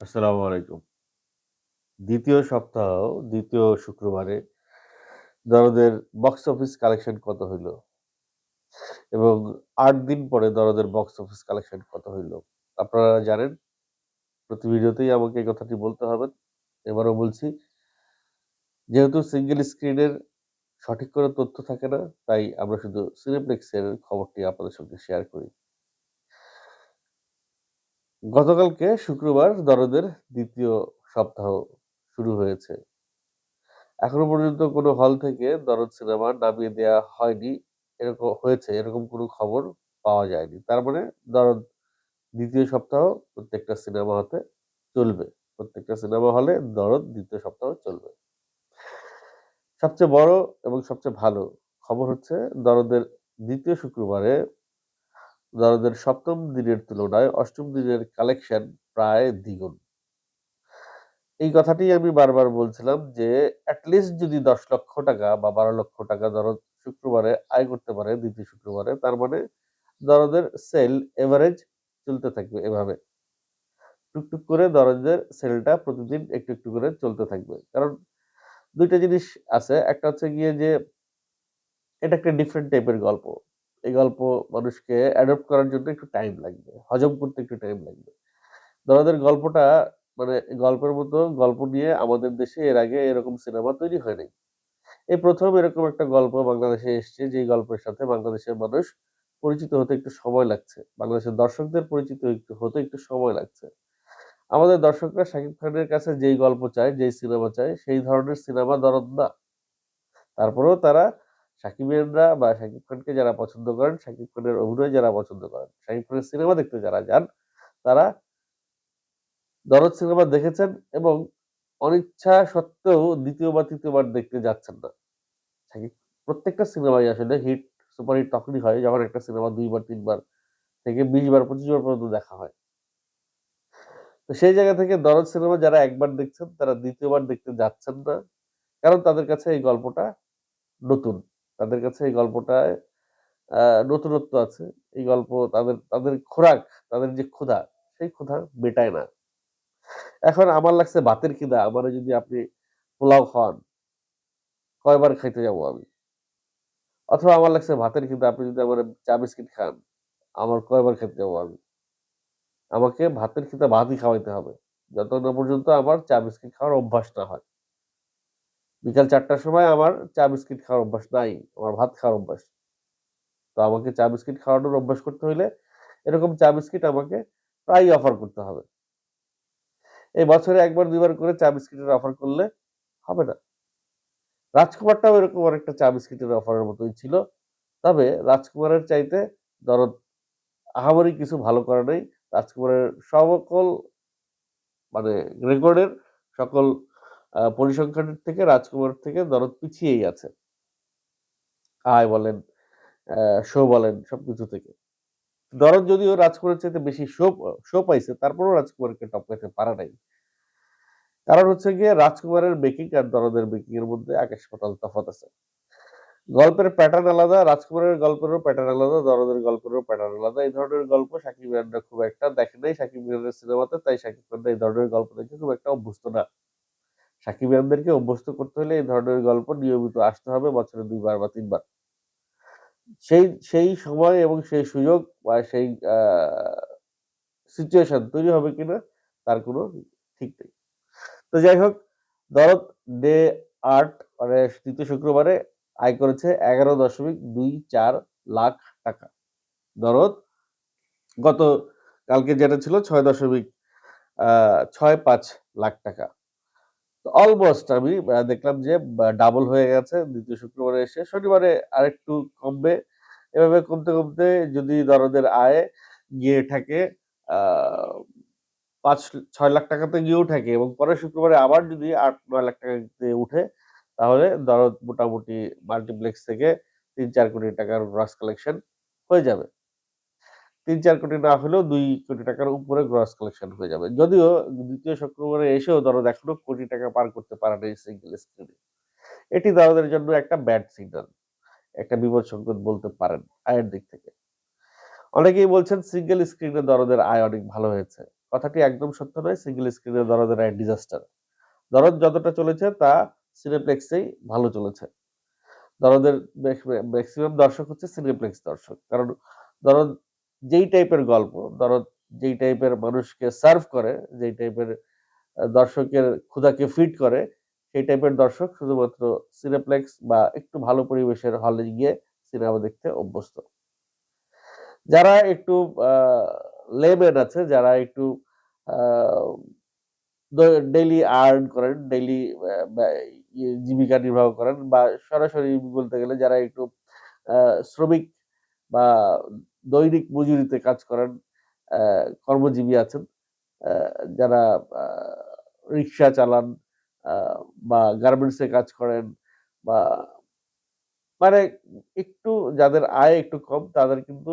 আসসালামু আলাইকুম। দ্বিতীয় সপ্তাহ, দ্বিতীয় শুক্রবারে দরদের বক্স অফিস কালেকশন কত হইল? এবং আট দিন পরে দরদের বক্স অফিস কালেকশন কত হইল? আপনারা জানেন, প্রতি ভিডিওতেই আমাকে এই কথাটি বলতে হবে। এবারও বলছি। যেহেতু সিঙ্গেল স্ক্রিনের সঠিক করে তথ্য থাকে না, তাই আমরা শুধু সিনেপ্লেক্সের খবরটি আপনাদের সঙ্গে শেয়ার করি। গতকালকে শুক্রবার দরদের দ্বিতীয় সপ্তাহ শুরু হয়েছে। এখনও পর্যন্ত কোনো হল থেকে দরদ সিনেমা নামিয়ে দেওয়া হয়নি। এরকম হয়েছে, এরকম কোনো খবর পাওয়া যায়নি। তার মানে দরদ দ্বিতীয় সপ্তাহ প্রত্যেকটা সিনেমা হতে চলবে। প্রত্যেকটা সিনেমা হলে দরদ দ্বিতীয় সপ্তাহ চলবে। সবচেয়ে বড় এবং সবচেয়ে ভালো খবর হচ্ছে দরদের দ্বিতীয় শুক্রবারে দরদের সপ্তম দিনের তুলনায় অষ্টম দিনের কালেকশন প্রায় দ্বিগুণ। এই কথাটিই আমি বারবার বলছিলাম যে এটলিস্ট যদি ১০ লক্ষ টাকা বা ১২ লক্ষ টাকা দরদ শুক্রবারে আয় করতে পারে দ্বিতীয় শুক্রবারে তার মানে দরদের সেল এভারেজ চলতে থাকবে এভাবে। টুকটুক করে দরদের সেলটা প্রতিদিন একটু, একটু করে চলতে থাকবে। কারণ দুইটা জিনিস আছে। একটা হচ্ছে গিয়ে যে এটা একটা ডিফারেন্ট টাইপের গল্প। এই গল্প মানুষকে অ্যাডপ্ট করার জন্য একটু টাইম লাগবে। হজম করতে একটু টাইম লাগবে। দরদের গল্পটা মানে গল্পের মতো গল্প নিয়ে আমাদের দেশে এর আগে এরকম সিনেমা তৈরি হয় নাই। এই প্রথম এরকম একটা গল্প বাংলাদেশে এসছে যেই গল্পের সাথে বাংলাদেশের মানুষ পরিচিত হতে একটু সময় লাগছে। বাংলাদেশের দর্শকদের পরিচিত একটু হতে একটু সময় লাগছে। আমাদের দর্শকরা শাকিব খানের কাছে যেই গল্প চায়, যেই সিনেমা চায় সেই ধরনের সিনেমা দরদ না। তারপরেও তারা সাকিবিয়ানরা বা শাকিব খানকে যারা পছন্দ করেন, শাকিব খানের অভিনয় যারা পছন্দ করেন, শাকিব খানের সিনেমা দেখতে যারা যান, তারা দরদ সিনেমা দেখেছেন এবং অনিচ্ছা সত্ত্বেও ২য় বা ৩য় বার দেখতে যাচ্ছেন না। শাকিব প্রত্যেকটা সিনেমাই আসলে হিট, সুপারহিট তখনই হয় যখন একটা সিনেমা দুইবার তিনবার থেকে ২০ বার ২৫ বার পর্যন্ত দেখা হয়। তো সেই জায়গা থেকে দরদ সিনেমা যারা একবার দেখছেন তারা দ্বিতীয়বার দেখতে যাচ্ছেন না। কারণ তাদের কাছে এই গল্পটা নতুন। তাদের কাছে এই গল্পটায় নতুনত্ব আছে। এই গল্প তাদের তাদের খোরাক, তাদের যে ক্ষুধা, সেই ক্ষুধা মেটায় না। এখন আমার লাগছে ভাতের খিদা, আমারে যদি আপনি পোলাও খাওয়ান, কয়বার খাইতে যাব আমি? অথবা আমার লাগছে ভাতের খিদা, আপনি যদি আমারে চা বিস্কিট খান, আমার কয়বার খেতে যাব আমি? আমাকে ভাতের খিদা ভাতই খাওয়াইতে হবে। যতক্ষণ না পর্যন্ত আমার চা বিস্কিট খাওয়ার অভ্যাস না হয়। বিকাল ৪ টার সময় আমার চা বিস্কিট খাওয়ার অভ্যাস নাই। আমার ভাত খাওয়ার অভ্যাস। তো আমাকে চা বিস্কিট খাওয়ানোর অভ্যাস করতে হইলে এরকম চা বিস্কিট আমাকে প্রায়ই অফার করতে হবে। এই বছরে ১ বার ২ বার করে চা বিস্কিটের অফার করলে হবে না। রাজকুমারটাও এরকম অনেকটা চা বিস্কিটের অফারের মতোই ছিল। তবে রাজকুমারের চাইতে দরদ আহামরি কিছু ভালো করা নেই রাজকুমারের সকল মানে রেকর্ডের সকল পরিসংখ্যানের থেকে রাজকুমার থেকে দরদ পিছিয়েই আছে। আয় বলেন, শো বলেন সবকিছু থেকে। দরদ যদিও রাজকুমারের চাইতে বেশি শো শো পাইছে তারপরেও রাজকুমারকে টপকাইতে পারে নাই। কারণ হচ্ছে গিয়ে রাজকুমারের মেকিং আর দরদের মেকিং এর মধ্যে আকাশ পাতাল তফাৎ আছে। গল্পের প্যাটার্ন আলাদা, রাজকুমারের গল্পেরও প্যাটার্ন আলাদা, দরদের গল্পেরও প্যাটার্ন আলাদা। এই ধরনের গল্প সাকিব সাকিবিয়ানরা খুব একটা দেখে নাই সাকিব সাকিবিয়ানের সিনেমাতে। তাই সাকিব খানরা এই ধরনের গল্প দেখে খুব একটা অভ্যস্ত না। সাকিবিয়ানদেরকে অভ্যস্ত করতে হলে এই ধরনের গল্প নিয়মিত আসতে হবে বছরে দুইবার বা তিনবার সেই সেই সময় এবং সেই সুযোগ বা সেই সিচুয়েশন তৈরি হবে কিনা তার কোনো ঠিক নেই। তো যাই হোক, দরদ ডে আট মানে তৃতীয় শুক্রবারে আয় করেছে ১১.২৪ লাখ টাকা। দরদ গত, কালকে যেটা ছিল ছয় দশমিক ছয় পাঁচ লাখ টাকা। অলমোস্ট আমি দেখলাম যে ডাবল হয়ে গেছে দ্বিতীয় শুক্রবারে এসে। শনিবারে আরেকটু কমবে। এভাবে কমতে, কমতে যদি দরদের আয় গিয়ে থাকে আ ৫-৬ লাখ টাকাতে গিয়েও থাকে এবং পরের শুক্রবারে আবার যদি ৮-৯ লাখ টাকাতে উঠে তাহলে দরদ মোটামুটি মাল্টিপ্লেক্স থেকে ৩-৪ কোটি টাকার গ্রস কালেকশন হয়ে যাবে। ৩-৪ কোটি না হলেও দুই কোটি টাকার উপরে গ্রস কালেকশন হয়ে যাবে। যদিও দ্বিতীয় শুক্রবারে এসেও দরদ এখনও কোটি টাকা পার করতে পারে নাই সিঙ্গেল স্ক্রিনে। এটি দরদের জন্য একটা ব্যাড সিগনাল। একটা বিপদ সংকেত বলতে পারেন আয়ের দিক থেকে। অনেকেই বলছেন সিঙ্গেল স্ক্রিনে দরদের আয় অনেক ভালো হয়েছে। কথাটি একদম সত্য নয় সিঙ্গেল স্ক্রিনে দরদের এক ডিজাস্টার দরদ যতটা চলেছে তা সিনেপ্লেক্সেই ভালো চলেছে দরদের ম্যাক্সিমাম দর্শক হচ্ছে সিনেপ্লেক্স দর্শক কারণ দরদ যেই টাইপের গল্প দরদ যেই টাইপের মানুষকে সার্ভ করে, যেই টাইপের দর্শকের ক্ষুধাকে ফিট করে, সেই টাইপের দর্শক শুধুমাত্র সিনেপ্লেক্স বা একটু ভালো পরিবেশের হলে গিয়ে সিনেমা দেখতে অভ্যস্ত। যারা একটু লেমেন আছে, যারা একটু ডেইলি আর্ন করেন ডেইলি জীবিকা নির্বাহ করেন বা সরাসরি বলতে গেলে যারা একটু শ্রমিক বা দৈনিক মজুরিতে কাজ করেন কর্মজীবী আছেন। যারা রিক্সা চালান বা গার্মেন্টসে কাজ করেন বা মানে একটু যাদের আয় একটু কম, তাদের কিন্তু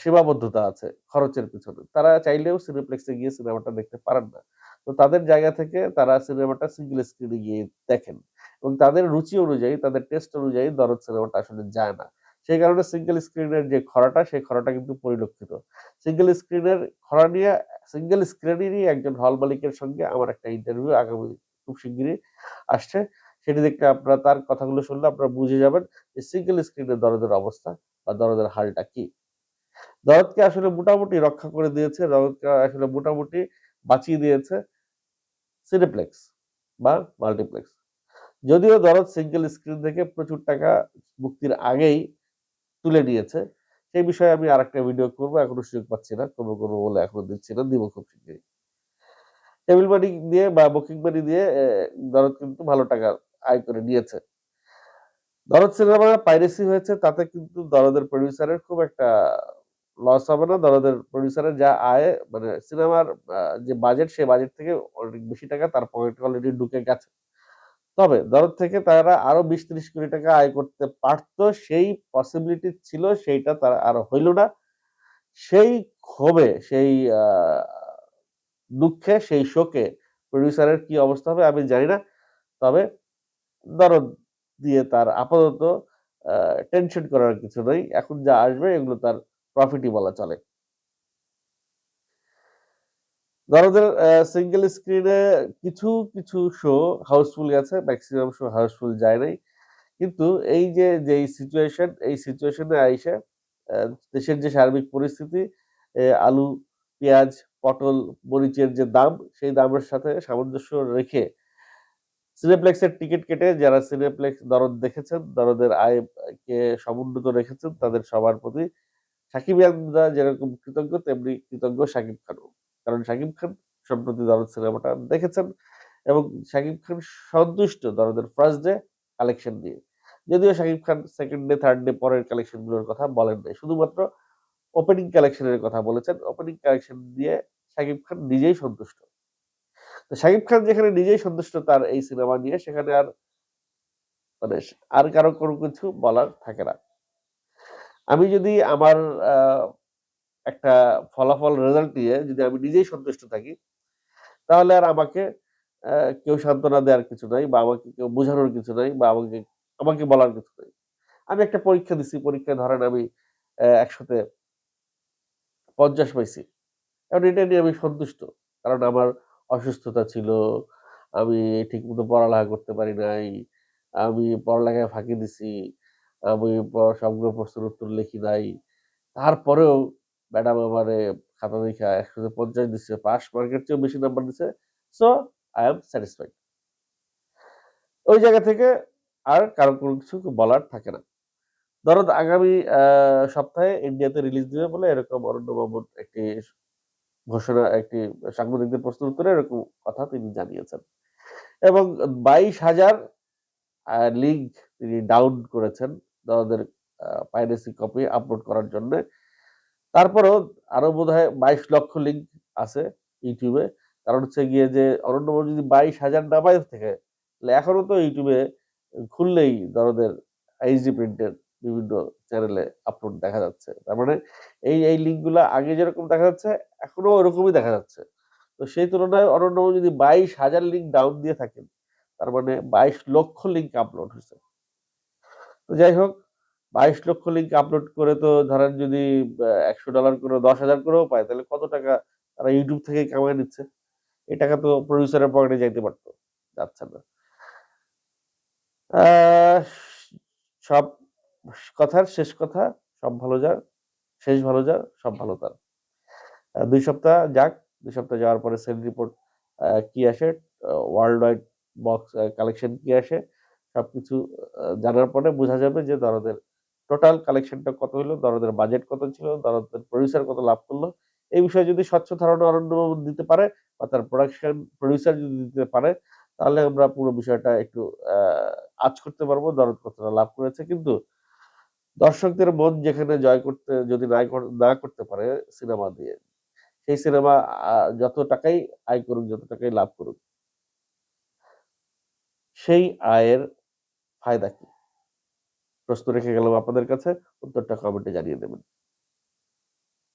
সীমাবদ্ধতা আছে খরচের পিছনে। তারা চাইলেও সিনেপ্লেক্সে গিয়ে সিনেমাটা দেখতে পারেন না। তো তাদের জায়গা থেকে তারা সিনেমাটা সিঙ্গেল স্ক্রিনে গিয়ে দেখেন। এবং তাদের রুচি অনুযায়ী, তাদের টেস্ট অনুযায়ী দরদ সিনেমাটা আসলে যায় না। সেই কারণে সিঙ্গেল স্ক্রিনের যে খরাটা সেই খরাটা কিন্তু পরিলক্ষিত। সিঙ্গেল স্ক্রিনের খরা নিয়ে সিঙ্গেল স্ক্রিনেরই একজন হল মালিকের সঙ্গে আমার একটা ইন্টারভিউ আগামী খুব শিগগিরই আসছে। সেটি দেখতে আপনারা তার কথাগুলো শুনলে আপনারা বুঝে যাবেন যে সিঙ্গেল স্ক্রিনের দরদের অবস্থা বা দরদের হালটা কি। দরদকে আসলে মোটামুটি রক্ষা করে দিয়েছে, দরদকে আসলে মোটামুটি বাঁচিয়ে দিয়েছে সিনেপ্লেক্স বা মাল্টিপ্লেক্স যদিও দরদ সিঙ্গেল স্ক্রিন থেকে প্রচুর টাকা মুক্তির আগেই তুলে নিয়েছে। সেই বিষয়ে আমি আর একটা ভিডিও করব। এখনও সুযোগ পাচ্ছি না। করব করব বলে এখনও দিচ্ছি না। দিব খুব শীঘ্রই। টেবিল মানি দিয়ে বা বুকিং মানি দিয়ে দরদ কিন্তু ভালো টাকা আয় করে নিয়েছে। দরদ সিনেমা পাইরেসি হয়েছে, তাতে কিন্তু দরদের প্রডিউসারের খুব একটা লস হবে না। দরদের প্রডিউসারের যা আয় মানে সিনেমার যে বাজেট সেই বাজেট থেকে অনেক বেশি টাকা তার পকেটে অলরেডি ঢুকে গেছে। তবে দরদ থেকে তারা আরও বিশ ত্রিশ কোটি টাকা আয় করতে পারত, সেই পসিবিলিটি ছিল, সেইটা তারা আরও হইল না। সেই ক্ষোভে, সেই দুঃখে, সেই শোকে প্রডিউসারের কি অবস্থা হবে আমি জানি না। তবে দরদ দিয়ে তার আপাতত টেনশন করার কিছু নেই। এখন যা আসবে এগুলো তার প্রফিটই বলা চলে। দরদের সিঙ্গেল স্ক্রিনে কিছু কিছু শো হাউসফুল গেছে ম্যাক্সিমাম শো হাউসফুল যায় নাই। কিন্তু এই যে যেই সিচুয়েশন এই সিচুয়েশনে আইসে দেশের যে সার্বিক পরিস্থিতি আলু, পেঁয়াজ, পটল, মরিচের যে দাম, সেই দামের সাথে সামঞ্জস্য রেখে সিনেপ্লেক্সের টিকিট কেটে যারা সিনেপ্লেক্স দরদ দেখেছেন, দরদের আয়কে সমুন্নত রেখেছেন, তাদের সবার প্রতি সাকিব ইয়ানরা যেরকম কৃতজ্ঞ, তেমনি কৃতজ্ঞ সাকিব খানও। কারণ সাকিব খান সম্প্রতি দরদ সিনেমাটা দেখেছেন এবং সাকিব খান সন্তুষ্ট দরদের ফার্স্ট ডে কালেকশন নিয়ে। যদিও Shakib Khan second day third day পরের কালেকশনগুলোর কথা বলেন নাই, শুধুমাত্র ওপেনিং কালেকশনের কথা বলেছেন। ওপেনিং কালেকশন দিয়ে সাকিব খান নিজেই সন্তুষ্ট। তো সাকিব খান যেখানে নিজেই সন্তুষ্ট তার এই সিনেমা নিয়ে, সেখানে আর মানে আর কারও কোনো কিছু বলার থাকে না। আমি যদি আমার একটা ফলাফল রেজাল্ট নিয়ে যদি আমি নিজেই সন্তুষ্ট থাকি, তাহলে আর আমাকে কেউ সান্ত্বনা দেওয়ার কিছু নাই বা আমাকে কেউ বোঝানোর কিছু নাই বা আমাকে আমাকে বলার কিছু নাই। আমি একটা পরীক্ষা দিছি, পরীক্ষায় ধরেন আমি একসাথে পঞ্চাশ পাইছি। এখন এটা নিয়ে আমি সন্তুষ্ট, কারণ আমার অসুস্থতা ছিল, আমি ঠিকমতো পড়ালেখা করতে পারি নাই, আমি পড়ালেখায় ফাঁকি দিছি, আমি সবগুলো প্রশ্নের উত্তর লিখি নাই। তারপরেও ম্যাডাম আমারে খাতা দেখা একশো পঞ্চাশ দিচ্ছে পাস মার্কের চেয়েও বেশি নাম্বার দিচ্ছে সো আই এম স্যাটিসফাইড ওই জায়গা থেকে আর কারও কোনো কিছু বলার থাকে না। ধরো আগামী সপ্তাহে ইন্ডিয়াতে রিলিজ দিবে বলে এরকম অরণ্য বাবুর একটি ঘোষণা, একটি সাংবাদিকদের প্রশ্নের উত্তরে এরকম কথা তিনি জানিয়েছেন। এবং বাইশ হাজার লিঙ্ক তিনি ডাউন করেছেন। তাদের পাইরেসি কপি আপলোড করার জন্য। তারপরেও আরও বোধ হয় বাইশ লক্ষ লিঙ্ক আছে ইউটিউবে। কারণ হচ্ছে গিয়ে যে অরণ্য যদি বাইশ হাজার নামায় থেকে, তাহলে এখনও তো ইউটিউবে খুললেই দরদের এইচডি প্রিন্টের বিভিন্ন চ্যানেলে আপলোড দেখা যাচ্ছে। তার মানে এই এই লিঙ্কগুলো আগে যেরকম দেখা যাচ্ছে এখনও ওরকমই দেখা যাচ্ছে। তো সেই তুলনায় অরণ্য যদি বাইশ হাজার লিঙ্ক ডাউন দিয়ে থাকেন, তার মানে বাইশ লক্ষ লিঙ্ক আপলোড হয়েছে। তো যাই হোক বাইশ লক্ষ লিঙ্ক আপলোড করে তো ধরেন যদি একশো ডলার করে দশ হাজার করেও পায়, তাহলে কত টাকা তারা ইউটিউব থেকে কামাই নিচ্ছে? এই টাকা তো প্রডিউসারের পকেটে যাইতে পারতো, যাচ্ছে না। সব কথার শেষ কথা, সব ভালো যার, শেষ ভালো যার, সব ভালো তার। দুই সপ্তাহ যাক, দুই সপ্তাহ যাওয়ার পরে সেল রিপোর্ট কি আসে ওয়ার্ল্ড ওয়াইড বক্স কালেকশন কি আসে, সবকিছু জানার পরে বোঝা যাবে যে দরদের টোটাল কালেকশনটা কত হলো, দরদের বাজেট কত ছিল, দরদের প্রডিউসার কত লাভ করল, এই বিষয়ে যদি স্বচ্ছ ধারণা অরণ্যবাবু দিতে পারে বা তার প্রোডাকশন প্রডিউসার যদি দিতে পারে, তাহলে আমরা পুরো বিষয়টা একটু আজ করতে পারব, দরদ কতটা লাভ করেছে। কিন্তু দর্শকদের মন যেখানে জয় করতে, যদি না না করতে পারে সিনেমা দিয়ে, সেই সিনেমা যত টাকাই আয় করুক, যত টাকাই লাভ করুক, সেই আয়ের ফায়দা কি? প্রশ্ন রেখে গেলাম আপনাদের কাছে উত্তরটা কমেন্টে জানিয়ে দেবেন।